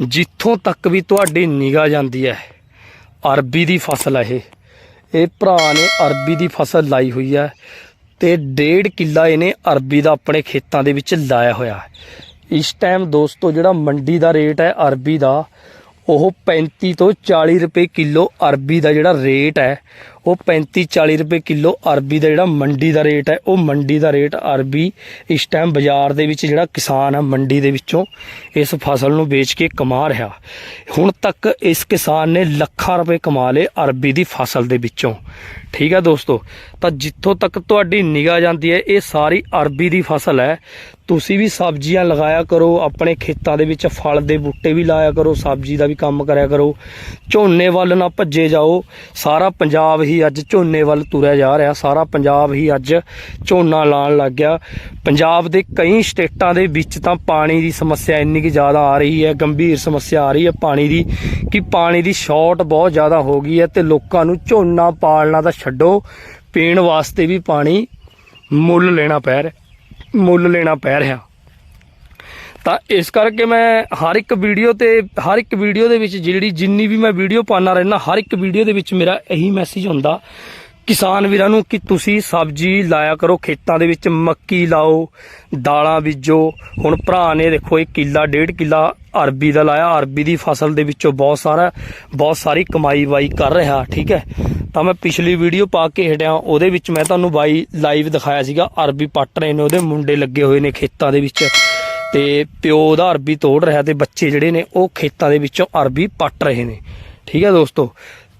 ਜਿੱਥੋਂ ਤੱਕ ਵੀ ਤੁਹਾਡੀ ਨਿਗਾਹ ਜਾਂਦੀ ਹੈ, ਅਰਬੀ ਦੀ ਫਸਲ ਹੈ ਇਹ। ਇਹ ਭਰਾ ਨੇ ਅਰਬੀ ਦੀ ਫਸਲ ਲਾਈ ਹੋਈ ਹੈ ਤੇ ਡੇਢ ਕਿੱਲਾ ਇਹਨੇ ਅਰਬੀ ਦਾ ਆਪਣੇ ਖੇਤਾਂ ਦੇ ਵਿੱਚ ਲਾਇਆ ਹੋਇਆ ਇਸ ਟਾਈਮ ਦੋਸਤੋ, ਜਿਹੜਾ ਮੰਡੀ ਦਾ ਰੇਟ ਹੈ ਅਰਬੀ ਦਾ, ਉਹ 35 ਤੋਂ 40 ਰੁਪਏ ਕਿਲੋ ਅਰਬੀ ਦਾ ਜਿਹੜਾ ਰੇਟ ਹੈ ਉਹ 35 40 ਰੁਪਏ ਕਿਲੋ ਅਰਬੀ ਦਾ ਜਿਹੜਾ ਮੰਡੀ ਦਾ ਰੇਟ ਹੈ, ਉਹ ਮੰਡੀ ਦਾ ਰੇਟ ਅਰਬੀ ਇਸ ਟਾਈਮ ਬਾਜ਼ਾਰ ਦੇ ਵਿੱਚ ਜਿਹੜਾ ਕਿਸਾਨ ਹੈ, ਮੰਡੀ ਦੇ ਵਿੱਚੋਂ ਇਸ ਫਸਲ ਨੂੰ ਵੇਚ ਕੇ ਕਮਾ ਰਿਹਾ। ਹੁਣ ਤੱਕ ਇਸ ਕਿਸਾਨ ਨੇ ਲੱਖਾਂ ਰੁਪਏ ਕਮਾ ਲਏ ਅਰਬੀ ਦੀ ਫਸਲ ਦੇ ਵਿੱਚੋਂ। ਠੀਕ ਹੈ ਦੋਸਤੋ, ਤਾਂ ਜਿੱਥੋਂ ਤੱਕ ਤੁਹਾਡੀ ਨਿਗਾਹ ਜਾਂਦੀ ਹੈ, ਇਹ ਸਾਰੀ ਅਰਬੀ ਦੀ ਫਸਲ ਹੈ। ਤੁਸੀਂ ਵੀ ਸਬਜ਼ੀਆਂ ਲਗਾਇਆ ਕਰੋ, ਆਪਣੇ ਖੇਤਾਂ ਦੇ ਵਿੱਚ ਫਲ ਦੇ ਬੂਟੇ ਵੀ ਲਾਇਆ ਕਰੋ, ਸਬਜ਼ੀ ਦਾ ਵੀ ਕੰਮ ਕਰਿਆ ਕਰੋ। ਝੋਨੇ ਵੱਲ ਨਾ ਭੱਜੇ ਜਾਓ, ਸਾਰਾ ਪੰਜਾਬ ਹੀ ਅੱਜ ਝੋਨੇ ਵੱਲ ਤੁਰਿਆ ਜਾ ਰਿਹਾ। ਸਾਰਾ ਪੰਜਾਬ ਹੀ ਅੱਜ ਝੋਨਾ ਲਾਉਣ ਲੱਗ ਗਿਆ। ਪੰਜਾਬ ਦੇ ਕਈ ਸਟੇਟਾਂ ਦੇ ਵਿੱਚ ਤਾਂ ਪਾਣੀ ਦੀ ਸਮੱਸਿਆ ਇੰਨੀ ਕਿ ਜ਼ਿਆਦਾ ਆ ਰਹੀ ਹੈ, ਗੰਭੀਰ ਸਮੱਸਿਆ ਆ ਰਹੀ ਹੈ ਪਾਣੀ ਦੀ, ਕਿ ਪਾਣੀ ਦੀ ਸ਼ਾਰਟ ਬਹੁਤ ਜ਼ਿਆਦਾ ਹੋ ਗਈ ਹੈ ਤੇ ਲੋਕਾਂ ਨੂੰ ਝੋਨਾ ਪਾਲਣਾ ਤਾਂ ਛੱਡੋ, ਪੀਣ ਵਾਸਤੇ ਵੀ ਪਾਣੀ ਮੁੱਲ ਲੈਣਾ ਪੈ ਰਿਹਾ, ਮੁੱਲ ਲੈਣਾ ਪੈ ਰਿਹਾ। ਤਾਂ ਇਸ ਕਰਕੇ ਮੈਂ ਹਰ ਇੱਕ ਵੀਡੀਓ ਤੇ, ਹਰ ਇੱਕ ਵੀਡੀਓ ਦੇ ਵਿੱਚ ਜਿਹੜੀ ਜਿੰਨੀ ਵੀ ਮੈਂ ਵੀਡੀਓ ਪਾਣਾ ਰਹਿਣਾ ਹਰ ਇੱਕ ਵੀਡੀਓ ਦੇ ਵਿੱਚ ਮੇਰਾ ਇਹੀ ਮੈਸੇਜ ਹੁੰਦਾ, ਕਿਸਾਨ ਵੀਰਾਂ ਨੂੰ ਕਿ ਤੁਸੀਂ ਸਬਜ਼ੀ ਲਾਇਆ ਕਰੋ, ਖੇਤਾਂ ਦੇ ਵਿੱਚ ਮੱਕੀ ਲਾਓ, ਦਾਲਾਂ ਬੀਜੋ। ਹੁਣ ਭਰਾ ਨੇ ਦੇਖੋ, ਇਹ ਕਿੱਲਾ, ਡੇਢ ਕਿੱਲਾ ਅਰਬੀ ਦਾ ਲਾਇਆ, ਅਰਬੀ ਦੀ ਫਸਲ ਦੇ ਵਿੱਚੋਂ ਬਹੁਤ ਸਾਰਾ, ਬਹੁਤ ਸਾਰੀ ਕਮਾਈ ਬਾਈ ਕਰ ਰਿਹਾ, ਠੀਕ ਹੈ। ਤਾਂ ਮੈਂ ਪਿਛਲੀ ਵੀਡੀਓ ਪਾ ਕੇ ਹਟਿਆ, ਉਹਦੇ ਵਿੱਚ ਮੈਂ ਤੁਹਾਨੂੰ ਬਾਈ ਲਾਈਵ ਦਿਖਾਇਆ ਸੀਗਾ, ਅਰਬੀ ਪੱਟ ਰਹੇ ਨੇ ਉਹਦੇ, ਮੁੰਡੇ ਲੱਗੇ ਹੋਏ ਨੇ ਖੇਤਾਂ ਦੇ ਵਿੱਚ। ਤੇ ਪਿਓ ਦਾ ਅਰਬੀ ਤੋੜ ਰਿਹਾ ਤੇ ਬੱਚੇ ਜਿਹੜੇ ਨੇ ਉਹ ਖੇਤਾਂ ਦੇ ਵਿੱਚੋਂ ਅਰਬੀ ਪੱਟ ਰਹੇ ਨੇ। ਠੀਕ ਹੈ ਦੋਸਤੋ?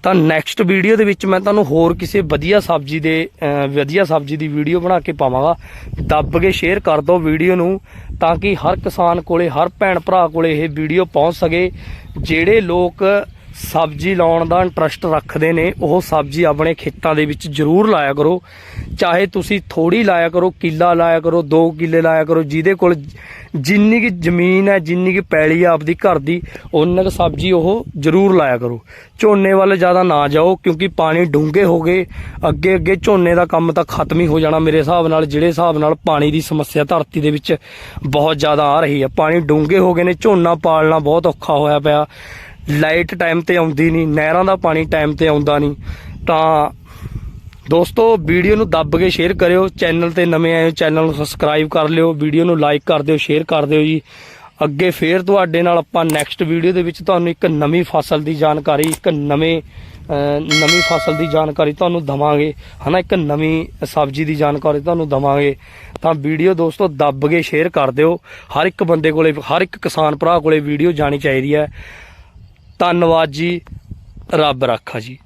ਤਾਂ ਨੈਕਸਟ ਵੀਡੀਓ ਦੇ ਵਿੱਚ ਮੈਂ ਤੁਹਾਨੂੰ ਹੋਰ ਕਿਸੇ ਵਧੀਆ ਸਬਜ਼ੀ ਦੇ ਵਧੀਆ ਸਬਜ਼ੀ ਦੀ ਵੀਡੀਓ ਬਣਾ ਕੇ ਪਾਵਾਂਗਾ। ਦੱਬ ਕੇ ਸ਼ੇਅਰ ਕਰ ਦਿਓ ਵੀਡੀਓ ਨੂੰ ਤਾਂ ਕਿ ਹਰ ਕਿਸਾਨ ਕੋਲੇ, ਹਰ ਭੈਣ ਭਰਾ ਕੋਲੇ ਇਹ ਵੀਡੀਓ ਪਹੁੰਚ ਸਕੇ, ਜਿਹੜੇ ਲੋਕ ਸਬਜ਼ੀ ਲਾਉਣ ਦਾ ਇੰਟਰਸਟ ਰੱਖਦੇ ਨੇ, ਉਹ ਸਬਜ਼ੀ ਆਪਣੇ ਖੇਤਾਂ ਦੇ ਵਿੱਚ ਜ਼ਰੂਰ ਲਾਇਆ ਕਰੋ। ਚਾਹੇ ਤੁਸੀਂ ਥੋੜੀ ਲਾਇਆ ਕਰੋ, ਕਿੱਲਾ ਲਾਇਆ ਕਰੋ 2 ਕਿੱਲੇ ਲਾਇਆ ਕਰੋ, ਜਿਹਦੇ ਕੋਲ ਜਿੰਨੀ ਕਿ ਜ਼ਮੀਨ ਹੈ, ਜਿੰਨੀ ਕਿ ਪੈਲੀ ਹੈ ਆਪਦੀ ਘਰ ਦੀ ਉਹਨਾਂ ਕੁ ਸਬਜ਼ੀ ਉਹ ਜ਼ਰੂਰ ਲਾਇਆ ਕਰੋ। ਝੋਨੇ ਵੱਲ ਜ਼ਿਆਦਾ ਨਾ ਜਾਓ, ਕਿਉਂਕਿ ਪਾਣੀ ਡੂੰਘੇ ਹੋ ਗਏ ਅੱਗੇ ਅੱਗੇ ਝੋਨੇ ਦਾ ਕੰਮ ਤਾਂ ਖਤਮ ਹੀ ਹੋ ਜਾਣਾ ਮੇਰੇ ਹਿਸਾਬ ਨਾਲ, ਜਿਹੜੇ ਹਿਸਾਬ ਨਾਲ ਪਾਣੀ ਦੀ ਸਮੱਸਿਆ ਧਰਤੀ ਦੇ ਵਿੱਚ ਬਹੁਤ ਜ਼ਿਆਦਾ ਆ ਰਹੀ ਹੈ। ਪਾਣੀ ਡੂੰਘੇ ਹੋ ਗਏ ਨੇ, ਝੋਨਾ ਪਾਲਣਾ ਬਹੁਤ ਔਖਾ ਹੋਇਆ ਪਿਆ। ਲਾਈਟ ਟਾਈਮ ਤੇ ਆਉਂਦੀ ਨਹੀਂ, ਨਹਿਰਾਂ ਦਾ ਪਾਣੀ ਟਾਈਮ ਤੇ ਆਉਂਦਾ ਨਹੀਂ। ਤਾਂ ਦੋਸਤੋ, ਵੀਡੀਓ ਨੂੰ ਦੱਬ ਕੇ ਸ਼ੇਅਰ ਕਰਿਓ ਚੈਨਲ ਤੇ ਨਵੇਂ ਆਏ ਹੋ ਚੈਨਲ ਨੂੰ ਸਬਸਕ੍ਰਾਈਬ ਕਰ ਲਿਓ, ਵੀਡੀਓ ਨੂੰ ਲਾਈਕ ਕਰ ਦਿਓ ਸ਼ੇਅਰ ਕਰ ਦਿਓ ਜੀ। ਅੱਗੇ ਫੇਰ ਤੁਹਾਡੇ ਨਾਲ ਆਪਾਂ ਨੈਕਸਟ ਵੀਡੀਓ ਦੇ ਵਿੱਚ ਤੁਹਾਨੂੰ ਇੱਕ ਨਵੀਂ ਫਸਲ ਦੀ ਜਾਣਕਾਰੀ, ਇੱਕ ਨਵੇਂ ਨਵੀਂ ਫਸਲ ਦੀ ਜਾਣਕਾਰੀ ਤੁਹਾਨੂੰ ਦਵਾਂਗੇ। ਹਨਾ, ਇੱਕ ਨਵੀਂ ਸਬਜ਼ੀ ਦੀ ਜਾਣਕਾਰੀ ਤੁਹਾਨੂੰ ਦਵਾਂਗੇ। ਤਾਂ ਵੀਡੀਓ ਦੋਸਤੋ, ਦੱਬ ਕੇ ਸ਼ੇਅਰ ਕਰ ਦਿਓ। ਹਰ ਇੱਕ ਬੰਦੇ ਕੋਲੇ, ਹਰ ਇੱਕ ਕਿਸਾਨ ਭਰਾ ਕੋਲੇ ਵੀਡੀਓ ਜਾਣੀ ਚਾਹੀਦੀ ਹੈ। ਧੰਨਵਾਦ ਜੀ। ਰੱਬ ਰਾਖਾ ਜੀ।